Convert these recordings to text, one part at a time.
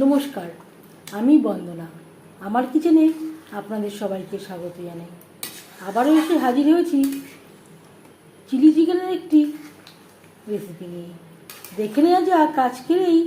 নমস্কার, আমি বন্দনা। আমার কিচেনে আপনাদের সবাইকে স্বাগত জানাই। আবারও এসে হাজির হয়েছি চিলি চিকেনের একটি রেসিপি নিয়ে। দেখে নেওয়া যাক আজকের এই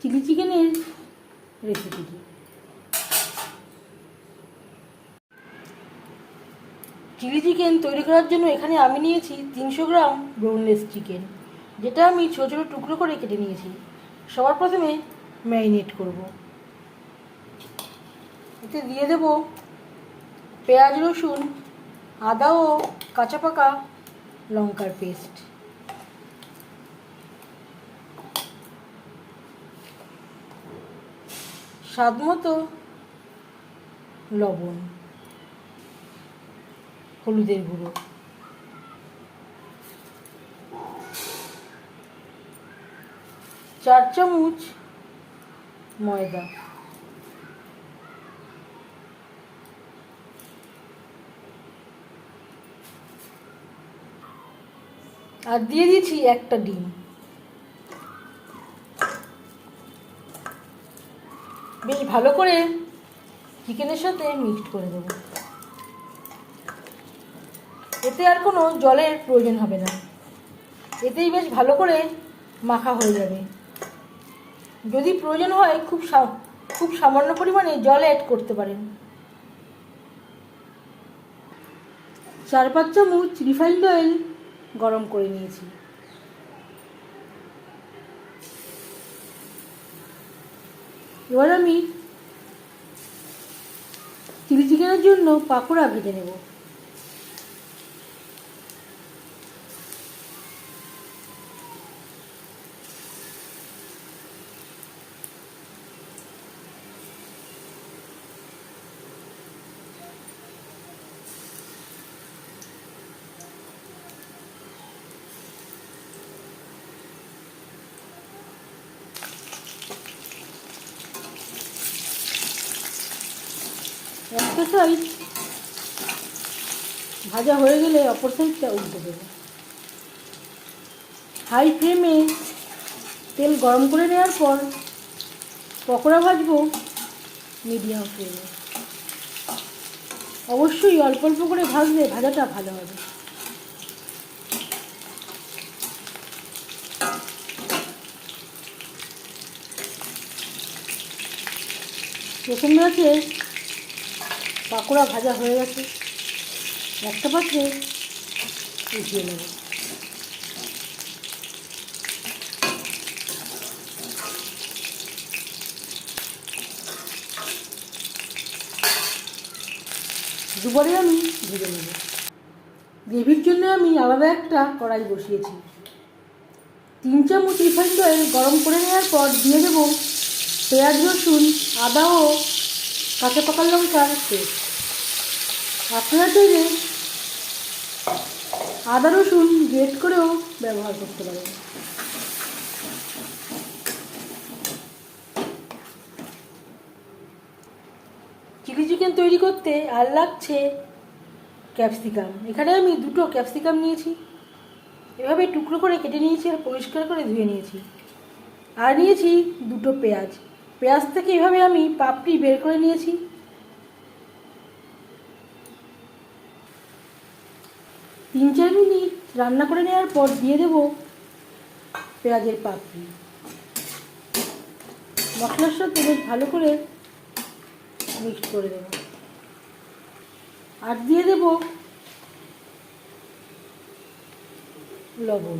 চিলি চিকেনের রেসিপিটি চিলি চিকেন তৈরি করার জন্য এখানে আমি নিয়েছি তিনশো গ্রাম বোনলেস চিকেন, যেটা আমি ছোটো ছোটো টুকরো করে কেটে নিয়েছি। সবার প্রথমে ম্যারিনেট করব। এতে দিয়ে দেব পেঁয়াজ, রসুন, আদা ও কাঁচা পাকা লঙ্কার পেস্ট। স্বাদ মতো লবণ, হলুদের গুঁড়ো। চার চামচ ময়দা। আর দিয়ে দিয়েছি একটা ডিম। বেশ ভালো করে চিকেনের সাথে মিক্সড করে দেবো। এতে আর কোনো জলের প্রয়োজন হবে না। এতেই বেশ ভালো করে মাখা হয়ে যাবে। যদি প্রয়োজন হয় খুব খুব সামান্য পরিমাণে জল অ্যাড করতে পারেন। চার পাঁচ চামচ রিফাইন্ড অয়েল গরম করে নিয়েছি। এবার আমি চিলি চিকেনের জন্য পাকোড়া ভেজে নেব। একটা সাইড ভাজা হয়ে গেলে অপর সাইডটা উল্টে দেবো। হাই ফ্লেমে তেল গরম করে নেওয়ার পর পকোড়া ভাজবো মিডিয়াম ফ্লেমে। অবশ্যই অল্প অল্প করে ভাজলে ভাজাটা ভালো হবে। প্রথমে আছে পাকোড়া ভাজা হয়ে গেছে। একটা পাত্রে উঠিয়ে নেব। দুবারে আমি ভেজে নেব। গ্রেভির জন্য আমি আলাদা একটা কড়াই বসিয়েছি। তিন চামচ রিফাইন্ড অয়েল গরম করে নেওয়ার পর দিয়ে দেব পেঁয়াজ রসুন, আদা ও কাঁচা পাকা লঙ্কার পেস্ট। আপনারা চাইলে আদা রসুন গ্রেট করেও ব্যবহার করতে পারেন। চিলি চিকেন তৈরি করতে আর লাগছে ক্যাপসিকাম। এখানে আমি দুটো ক্যাপসিকাম নিয়েছি। এভাবে টুকরো করে কেটে নিয়েছি আর পরিষ্কার করে ধুয়ে নিয়েছি। আর নিয়েছি দুটো পেঁয়াজ। পেঁয়াজ থেকে এভাবে আমি পাপড়ি বের করে নিয়েছি। তিন চার মিনিট রান্না করে নেওয়ার পর দিয়ে দেব পেঁয়াজের পাপড়ি। মশলার সাথে বেশ ভালো করে মিক্সড করে দেব। আর দিয়ে দেব লবণ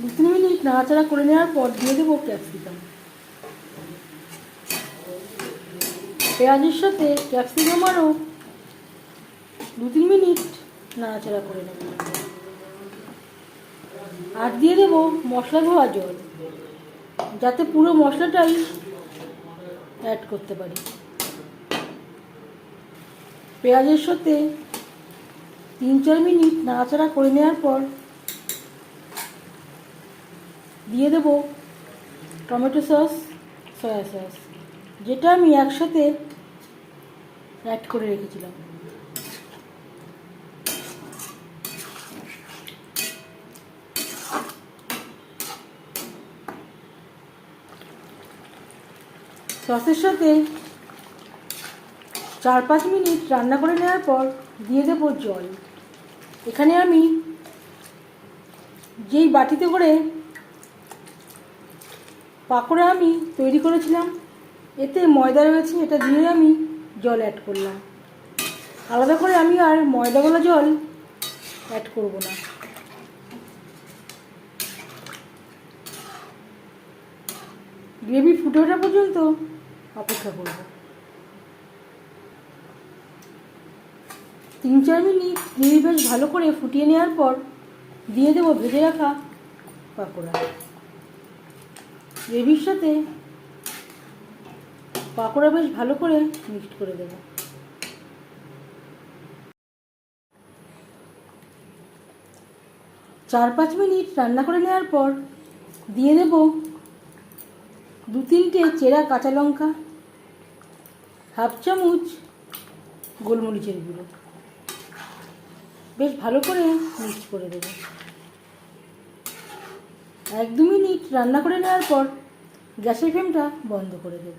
দু তিন মিনিট নাড়াচাড়া করে নেওয়ার পর দিয়ে দেবো ক্যাপসিকাম। পেঁয়াজের সাথে ক্যাপসিকাম আরও দু তিন মিনিট নাড়াচাড়া করে নেব। আর দিয়ে দেবো মশলা ধোয়া জল, যাতে পুরো মশলাটাই অ্যাড করতে পারি। পেঁয়াজের সাথে তিন চার মিনিট নাড়াচাড়া করে নেওয়ার পর দিয়ে দেবো। Tomato sauce, soya sauce. যেটা আমি একসাথে অ্যাড করে রেখেছিলাম। সসের সাথে চার পাঁচ মিনিট রান্না করে নেওয়ার পর দিয়ে দেব জল। এখানে আমি যেই বাটিতে করে পাকোড়া আমি তৈরি করেছিলাম। এতে ময়দা রয়েছে, এটা দিয়ে আমি জল অ্যাড করলাম। আলাদা করে আমি আর ময়দাওয়ালা জল অ্যাড করব না। গ্রেভি ফুটে ওঠা পর্যন্ত অপেক্ষা করব। তিন চার মিনিট গ্রেভি বেশ ভালো করে ফুটিয়ে নেওয়ার পর দিয়ে দেবো ভেজে রাখা পাকোড়া। গ্রেভির সাথে পাকোড়া বেশ ভালো করে মিক্সড করে দেবো। চার পাঁচ মিনিট রান্না করে নেওয়ার পর দিয়ে দেব দু তিনটে চেরা কাঁচা লঙ্কা, হাফ চামচ গোলমরিচের গুঁড়ো। বেশ ভালো করে মিক্স করে দেবো। এক দু মিনিট রান্না করে নেওয়ার পর গ্যাসের ফ্লেমটা বন্ধ করে দেব।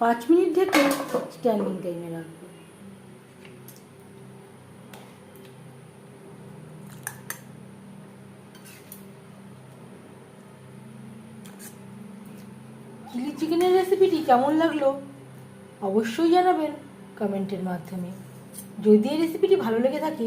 পাঁচ মিনিট ঢেকে স্ট্যান্ডিং টাইমে রাখব। চিলি চিকেনের রেসিপিটি কেমন লাগল অবশ্যই জানাবেন কমেন্টের মাধ্যমে। যদি এই রেসিপিটি ভালো লেগে থাকে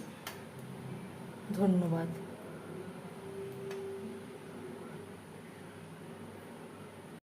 ধন্যবাদ।